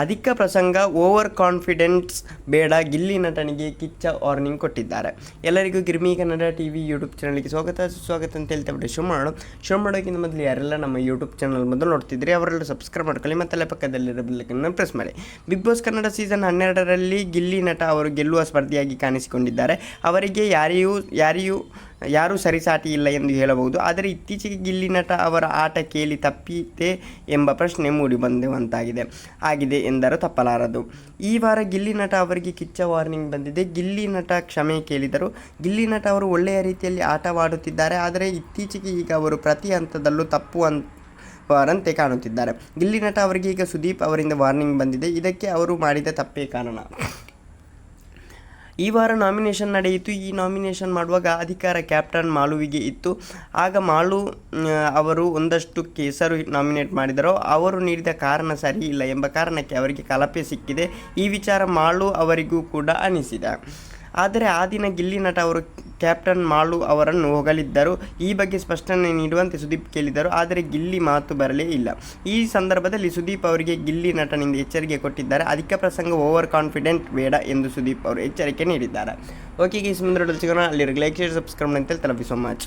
ಅಧಿಕ ಪ್ರಸಂಗ over confidence ಬೇಡ, ಗಿಲ್ಲಿ ನಟನಿಗೆ ಕಿಚ್ಚ ವಾರ್ನಿಂಗ್ ಕೊಟ್ಟಿದ್ದಾರೆ. ಎಲ್ಲರಿಗೂ Girmi Kannada T V YouTube ಚಾನಲ್ಗೆ ಸ್ವಾಗತ, ಸುಸ್ವಾಗತ ಅಂತ ಹೇಳ್ತಾ ಬಿಟ್ಟು ಶೋ ಮಾಡೋಣ ಮಾಡೋಕ್ಕಿಂತ ಮೊದಲು ಯಾರೆಲ್ಲ ನಮ್ಮ ಯೂಟ್ಯೂಬ್ ಚಾನಲ್ ಮೊದಲು ನೋಡ್ತಿದ್ರಿ, ಅವರೆಲ್ಲ ಸಬ್ಸ್ಕ್ರೈಬ್ ಮಾಡ್ಕೊಳ್ಳಿ ಮತ್ತೆಲ್ಲ ಪಕ್ಕದಲ್ಲಿರೋ ಬಿಲ್ಲಕ್ಕನ್ನು ಪ್ರೆಸ್ ಮಾಡಿ. ಬಿಗ್ ಬಾಸ್ ಕನ್ನಡ ಸೀಸನ್ ಹನ್ನೆರಡರಲ್ಲಿ ಗಿಲ್ಲಿ ನಟ ಅವರು ಗೆಲ್ಲುವ ಸ್ಪರ್ಧಿಯಾಗಿ ಕಾಣಿಸಿಕೊಂಡಿದ್ದಾರೆ. ಅವರಿಗೆ ಯಾರಿಯೂ ಯಾರಿಯೂ ಯಾರೂ ಸರಿಸಾಟಿ ಇಲ್ಲ ಎಂದು ಹೇಳಬಹುದು. ಆದರೆ ಇತ್ತೀಚೆಗೆ ಗಿಲ್ಲಿ ನಟ ಅವರ ಆಟ ಕೇಳಿ ತಪ್ಪಿತೆ ಎಂಬ ಪ್ರಶ್ನೆ ಮೂಡಿಬಂದುವಂತಾಗಿದೆ ಆಗಿದೆ ಎಂದರೂ ತಪ್ಪಲಾರದು. ಈ ವಾರ ಗಿಲ್ಲಿ ನಟ ಅವರಿಗೆ ಕಿಚ್ಚ ವಾರ್ನಿಂಗ್ ಬಂದಿದೆ. ಗಿಲ್ಲಿ ನಟ ಕ್ಷಮೆ ಕೇಳಿದರು. ಗಿಲ್ಲಿ ನಟ ಅವರು ಒಳ್ಳೆಯ ರೀತಿಯಲ್ಲಿ ಆಟವಾಡುತ್ತಿದ್ದಾರೆ. ಆದರೆ ಇತ್ತೀಚೆಗೆ ಈಗ ಅವರು ಪ್ರತಿ ಹಂತದಲ್ಲೂ ತಪ್ಪು ಅಂತ ವಾರಂತೆ ಕಾಣುತ್ತಿದ್ದಾರೆ. ಗಿಲ್ಲಿ ನಟ ಅವರಿಗೆ ಈಗ ಸುದೀಪ್ ಅವರಿಂದ ವಾರ್ನಿಂಗ್ ಬಂದಿದೆ. ಇದಕ್ಕೆ ಅವರು ಮಾಡಿದ ತಪ್ಪೇ ಕಾರಣ. ಈ ವಾರ ನಾಮಿನೇಷನ್ ನಡೆಯಿತು. ಈ ನಾಮಿನೇಷನ್ ಮಾಡುವಾಗ ಅಧಿಕಾರ ಕ್ಯಾಪ್ಟನ್ ಮಾಳುವಿಗೆ ಇತ್ತು. ಆಗ ಮಾಳು ಅವರು ಒಂದಷ್ಟು ಕೇಸರು ನಾಮಿನೇಟ್ ಮಾಡಿದರು. ಅವರು ನೀಡಿದ ಕಾರಣ ಸರಿ ಇಲ್ಲ ಎಂಬ ಕಾರಣಕ್ಕೆ ಅವರಿಗೆ ಕಲಪೆ ಸಿಕ್ಕಿದೆ. ಈ ವಿಚಾರ ಮಾಳು ಅವರಿಗೂ ಕೂಡ ಅನಿಸಿದೆ. ಆದರೆ ಆ ದಿನ ಗಿಲ್ಲಿ ನಟ ಅವರು ಕ್ಯಾಪ್ಟನ್ ಮಾಳು ಅವರನ್ನು ಹೊಗಳಿದ್ದರು. ಈ ಬಗ್ಗೆ ಸ್ಪಷ್ಟನೆ ನೀಡುವಂತೆ ಸುದೀಪ್ ಕೇಳಿದರು, ಆದರೆ ಗಿಲ್ಲಿ ಮಾತು ಬರಲೇ ಇಲ್ಲ. ಈ ಸಂದರ್ಭದಲ್ಲಿ ಸುದೀಪ್ ಅವರಿಗೆ ಗಿಲ್ಲಿ ನಟನಿಂದ ಎಚ್ಚರಿಕೆ ಕೊಟ್ಟಿದ್ದಾರೆ. ಅಧಿಕ ಪ್ರಸಂಗ ಓವರ್ ಕಾನ್ಫಿಡೆಂಟ್ ಬೇಡ ಎಂದು ಸುದೀಪ್ ಅವರು ಎಚ್ಚರಿಕೆ ನೀಡಿದ್ದಾರೆ. ಓಕೆ ಈ ಮುಂದೆ ಅಲ್ಲಿ ಲೈಕ್, ಶೇರ್, ಸಬ್ಸ್ಕ್ರೈಬ್ ಅಂತ ತಲುಪಿ ಸೊ ಮಚ್.